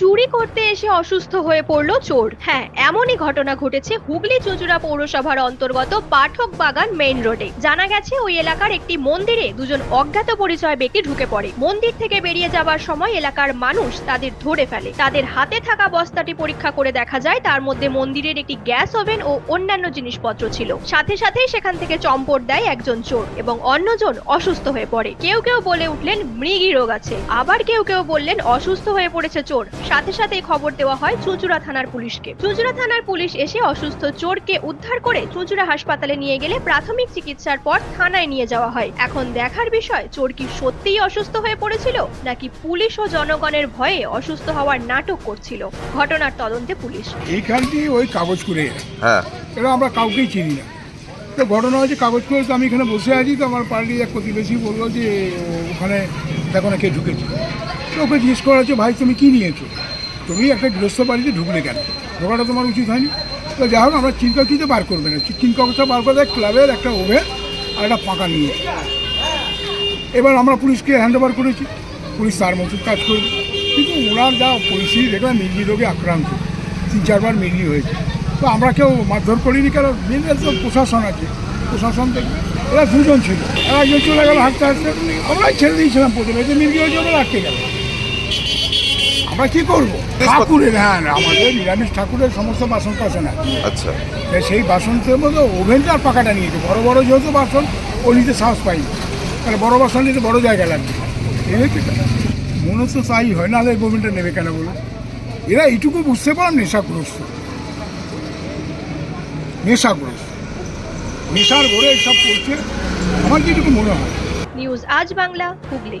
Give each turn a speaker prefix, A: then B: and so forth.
A: চুরি করতে এসে অসুস্থ হয়ে পড়ল চোর। হ্যাঁ এমনই ঘটনা ঘটেছে হুগলি চুঁচুড়া পৌরসভার অন্তর্গত পাঠক বাগান মেইন রোডে। জানা গেছে, ওই এলাকার একটি মন্দিরে দুজন অজ্ঞাত পরিচয় ব্যক্তি ঢুকে পড়ে। মন্দির থেকে বেরিয়ে যাবার সময় এলাকার মানুষ তাদের ধরে ফেলে। তাদের হাতে থাকা বস্তাটি পরীক্ষা করে দেখা যায়, তার মধ্যে মন্দিরের একটি গ্যাস ওভেন ও অন্যান্য জিনিসপত্র ছিল। সাথে সাথেই সেখান থেকে চম্পট দেয় একজন চোর এবং অন্যজন অসুস্থ হয়ে পড়ে। কেউ কেউ বলে উঠলেন, মৃগী রোগ আছে। আবার কেউ কেউ বললেন, অসুস্থ হয়ে পড়েছে চোর। সাথে সাথেই খবর দেওয়া হয় চুঁচুড়া থানার পুলিশকে। চুঁচুড়া থানার পুলিশ এসে অসুস্থ চোরকে উদ্ধার করে চুঁচুড়া হাসপাতালে নিয়ে গেলে প্রাথমিক চিকিৎসার পর থানায় নিয়ে যাওয়া হয়। এখন দেখার বিষয় চোর কি সত্যিই অসুস্থ হয়ে পড়েছিল নাকি পুলিশ ও জনগণের ভয়ে অসুস্থ হওয়ার নাটক করছিল? ঘটনার তদন্তে পুলিশ।
B: এইখানটি ওই কাগজ করে
C: হ্যাঁ।
B: এরা আমরা কাউকেই চিনি না। তো ঘটনা হচ্ছে কাগজ করে তো আমি এখানে বসে আছি তো আমার পার্টির এক প্রতিবেশী বলল যে ও- ওখানে দেখো না কে ঢুকেছে। ওকে জিজ্ঞেস করা হচ্ছে, ভাই, তুমি কী নিয়েছো? তুমি একটা গৃহস্থ বাড়িতে ঢুকলে কেন? ঢোকাটা তোমার উচিত হয়নি। তো যাই হোক, আমরা চিন কাগজটা বার করবে না। চিন কাগজটা বার করে দেয় ক্লাবের একটা ওভেন আর একটা পাকা নিয়ে এবার আমরা পুলিশকে হ্যান্ড ওভার করেছি। পুলিশ তার মতো কাজ করবে। কিন্তু ওনার যা পরিস্থিতি, দেখলাম মির্গি রোগে আক্রান্ত। তিন, চারবার মির্গি হয়েছে। তো আমরা কেউ মারধর করিনি কারণ মেন তো প্রশাসন আছে। প্রশাসন দেখবে এরা দুজন ছিল। আর একজন চলে গেল হাঁটতে হাঁটতে। আমরাই ছেড়ে দিয়েছিলাম প্রথমে যে মির্গি হয়েছে ওদের আটকে গেল। আমরা কি করব? ঠাকুরের হ্যাঁ আমাদের নিরামিষ ঠাকুরের সমস্ত বাসন কাছে না।
C: আচ্ছা।
B: সেই বাসনটার মধ্যে ওভেনটা আর পাকাটা নিয়েছে বড় বড় যেহেতু বাসন ও নিতে সাহস পাইনি। তাহলে বড় বাসন নিতে বড় জায়গা লাগবে। এই। মনে তো তাই হয় নাহলে ওভেনটা নেবে কেন বলো? এরা এইটুকু বুঝতে পারলাম নেশাগ্রস্ত নেশাগ্রস্ত নেশার ঘরে এইসব করছে। আমার যেটুকু মনে হয়।
A: নিউজ আজ বাংলা হুগলি।